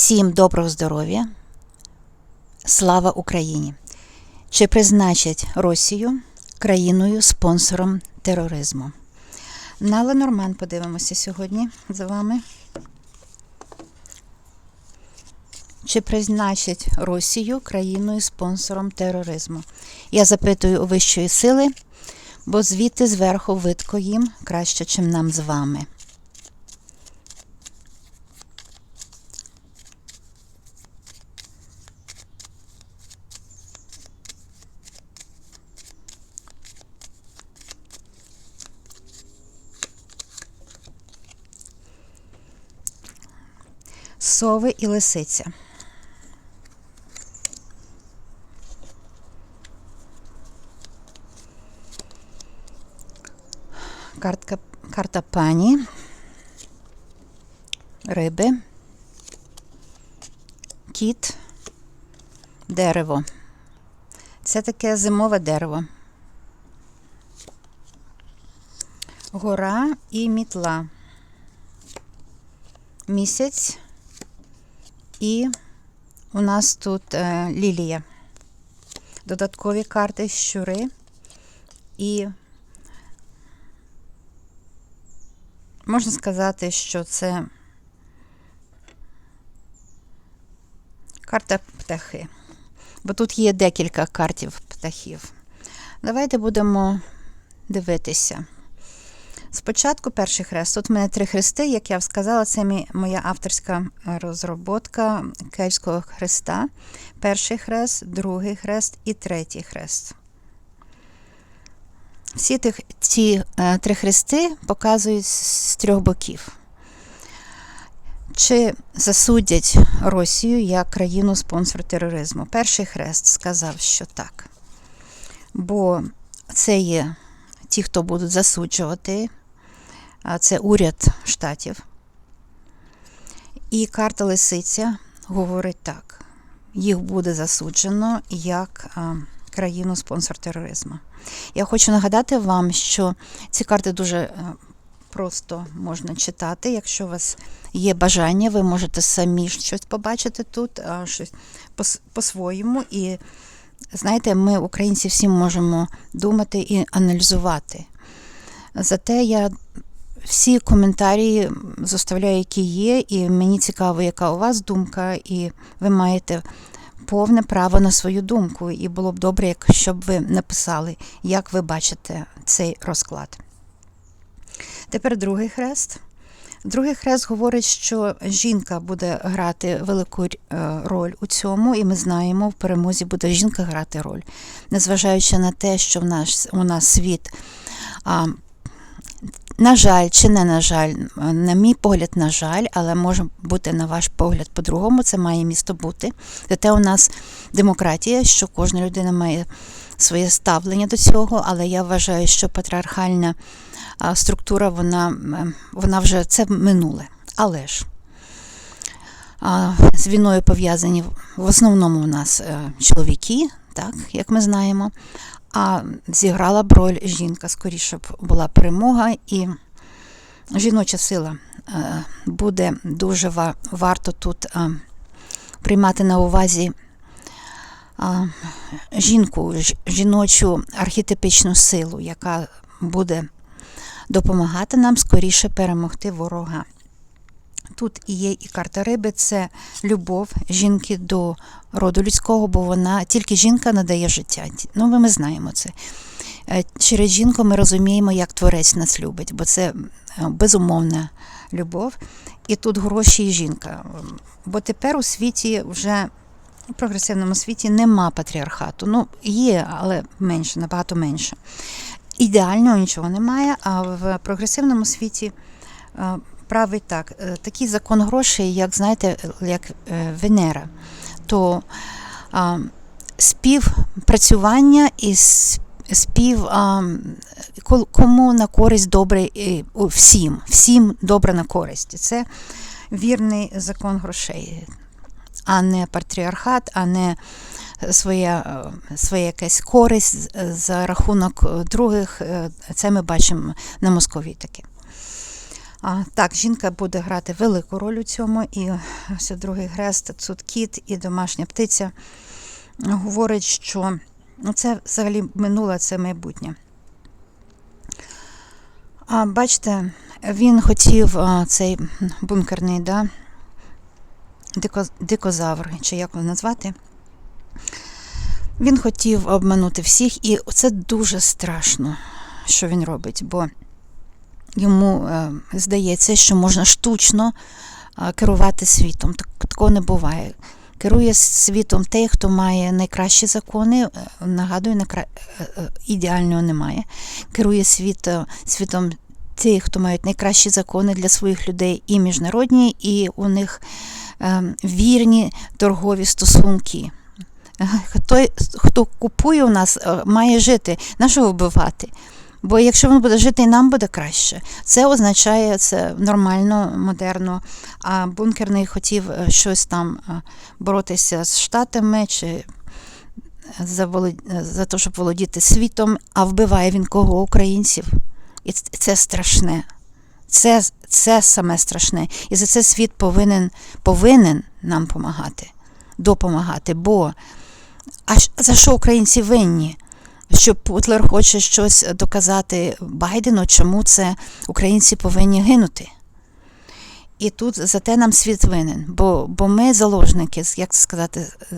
Всім доброго здоров'я. Слава Україні! Чи призначать Росію країною спонсором тероризму? На Ленорман подивимося сьогодні за вами. Чи призначать Росію країною спонсором тероризму? Я запитую у вищої сили, бо звідти зверху видко їм краще, чим нам з вами. Сови і лисиця. Картка, карта пані, риби, кіт, дерево. Це таке зимове дерево. Гора і мітла. Місяць. І у нас тут е, лілія. Додаткові карти щури і можна сказати, що це карта птахи. Бо тут є декілька картів птахів. Давайте будемо дивитися. Спочатку перший хрест. Тут в мене три хрести, як я сказала, це моя авторська розроботка Київського хреста. Перший хрест, другий хрест і третій хрест. Всі тих, ці е, три хрести показують з трьох боків. Чи засудять Росію як країну спонсор тероризму? Перший хрест сказав, що так. Бо це є ті, хто будуть засуджувати це уряд штатів. І карта Лисиця говорить так: їх буде засуджено як країну спонсор тероризму. Я хочу нагадати вам, що ці карти дуже просто можна читати. Якщо у вас є бажання, ви можете самі щось побачити тут, щось по-своєму. І знаєте, ми, українці, всі можемо думати і аналізувати. Зате я всі коментарі зоставляю, які є, і мені цікаво, яка у вас думка, і ви маєте повне право на свою думку. І було б добре, якщо б ви написали, як ви бачите цей розклад. Тепер другий хрест. Другий хрест говорить, що жінка буде грати велику е, роль у цьому, і ми знаємо, в перемозі буде жінка грати роль, незважаючи на те, що в нас у нас світ на жаль, чи не на жаль, на мій погляд, на жаль, але може бути на ваш погляд по-другому, це має місто бути. Зате у нас демократія, що кожна людина має своє ставлення до цього, але я вважаю, що патріархальна структура, вона, вона вже це минуле. Але ж. З війною пов'язані в основному у нас е, чоловіки, так, як ми знаємо а зіграла б роль жінка. Скоріше б була перемога, і жіноча сила е, буде дуже варто тут е, приймати на увазі жінку, жіночу архетипічну силу, яка буде допомагати нам скоріше перемогти ворога. Тут і є і карта риби це любов жінки до роду людського, бо вона тільки жінка надає життя. Ну, ми знаємо це. Е, через жінку ми розуміємо, як творець нас любить, бо це е, безумовна любов. І тут гроші і жінка. Бо тепер у світі вже в прогресивному світі нема патріархату. Ну, є, але менше, набагато менше. Ідеального нічого немає, а в прогресивному світі е, править так, е, такий закон грошей, як знаєте, як е, Венера, то а, співпрацювання і спів а, кому на користь добре всім, всім добре на користь. Це вірний закон грошей, а не патріархат, а не своя своя якась користь за рахунок других. Це ми бачимо на Московії таке. А, так, жінка буде грати велику роль у цьому, і ось другий хрест, тут кіт і домашня птиця говорить, що ну, це взагалі минуле, це майбутнє. А бачите, він хотів а, цей бункерний, да, дико, дикозавр, чи як його назвати. Він хотів обманути всіх, і це дуже страшно, що він робить, бо йому е, здається, що можна штучно е, керувати світом. Так, такого не буває. Керує світом той, хто має найкращі закони. Е, Нагадую, найкра... е, ідеального немає. Керує світ, світом ті, хто мають найкращі закони для своїх людей, і міжнародні, і у них вірні торгові стосунки. Той, хто купує у нас, має жити. На що вбивати? Бо якщо він буде жити, і нам буде краще. Це означає це нормально, модерно. А бункерний хотів е, щось там е, боротися з Штатами чи за, волод... за те, щоб володіти світом, а вбиває він кого? Українців. І це страшне. Це, це саме страшне. І за це світ повинен, повинен нам допомагати, допомагати. Бо а за що українці винні? Що Путлер хоче щось доказати Байдену, чому це українці повинні гинути. І тут за те нам світ винен, бо, бо ми заложники, як сказати, е,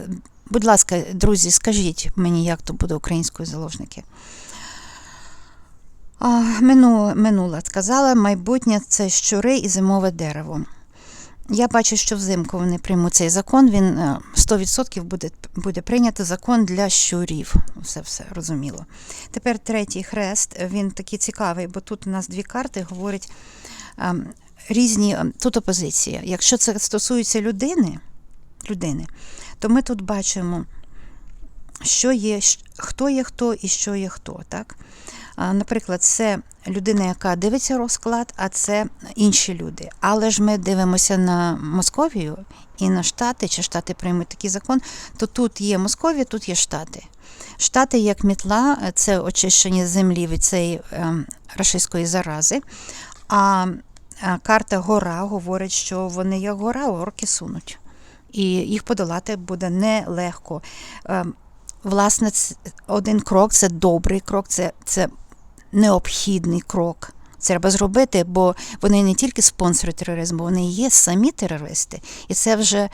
будь ласка, друзі, скажіть мені, як то буде українською заложники. Мину, минуле сказала, майбутнє це щури і зимове дерево. Я бачу, що взимку вони приймуть цей закон. Він е, 100% буде, буде прийнято закон для щурів. Все все розуміло. Тепер третій хрест. Він такий цікавий, бо тут у нас дві карти говорять ем, різні. ем, Тут опозиція. Якщо це стосується людини, людини, то ми тут бачимо, що є, хто є хто і що є хто. Так? Наприклад, це людина, яка дивиться розклад, а це інші люди. Але ж ми дивимося на Московію і на Штати, чи Штати приймуть такий закон, то тут є Московія, тут є Штати. Штати як мітла, це очищення землі від цієї ем, рашистської зарази. А, а карта гора говорить, що вони як гора, орки сунуть. І їх подолати буде нелегко. Ем, Власне, один крок це добрий крок, це, це необхідний крок. Це треба зробити, бо вони не тільки спонсори тероризму, вони є самі терористи. І це вже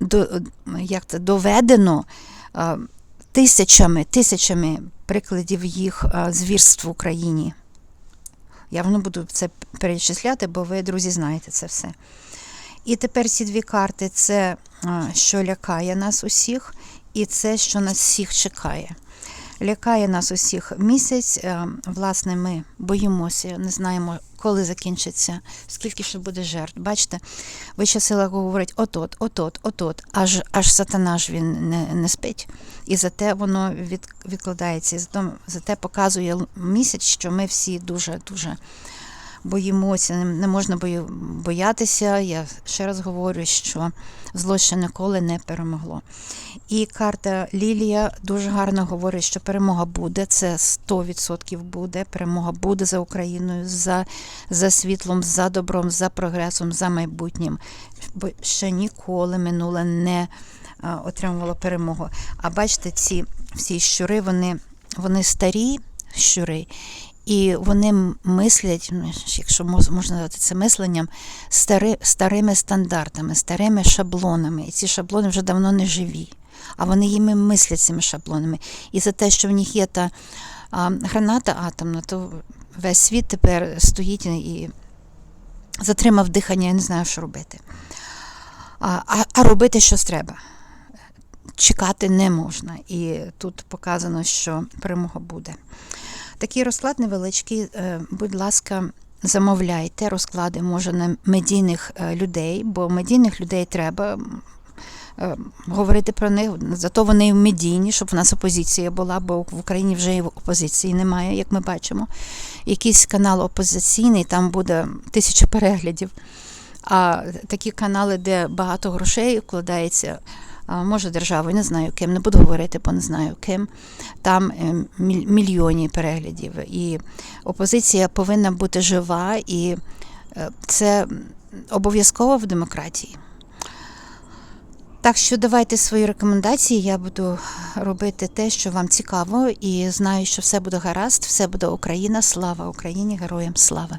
до, як це, доведено тисячами, тисячами прикладів їх звірств в Україні. Я не буду це перечисляти, бо ви, друзі, знаєте це все. І тепер ці дві карти це що лякає нас усіх, і це, що нас всіх чекає. Лякає нас усіх місяць. е, Власне, ми боїмося, не знаємо, коли закінчиться, скільки ще буде жертв. Бачите, вища сила говорить от-от, от-от, аж аж сатана ж він не, не спить. І зате воно від, відкладається. І зате, зате показує місяць, що ми всі дуже дуже боїмося, не, можна боятися. Я ще раз говорю, що зло ще ніколи не перемогло. І карта Лілія дуже гарно говорить, що перемога буде. Це 100% буде. Перемога буде за Україною, за, за світлом, за добром, за прогресом, за майбутнім. Бо ще ніколи минуле не отримувало перемогу. А бачите, ці всі щури, вони, вони старі щури. І вони мислять, ну, якщо можна назвати це мисленням, стари, старими стандартами, старими шаблонами. І ці шаблони вже давно не живі. А вони їми мислять цими шаблонами. І за те, що в них є та а, граната атомна, то весь світ тепер стоїть і затримав дихання, я не знаю, що робити. А, а, а робити щось треба. Чекати не можна. І тут показано, що перемога буде. Такий розклад невеличкий. е, Будь ласка, замовляйте розклади, може, на медійних е, людей, бо медійних людей треба е, говорити про них. Зато вони в медійні, щоб в нас опозиція була, бо в Україні вже і опозиції немає, як ми бачимо. Якийсь канал опозиційний, там буде тисяча переглядів. А такі канали, де багато грошей вкладається, може державою, не знаю ким, не буду говорити, бо не знаю ким. Там е, міль- мільйони переглядів. І опозиція повинна бути жива і Е, Це обов'язково в демократії. Так що давайте свої рекомендації. Я буду робити те, що вам цікаво, і знаю, що все буде гаразд, все буде Україна. Слава Україні, героям слава!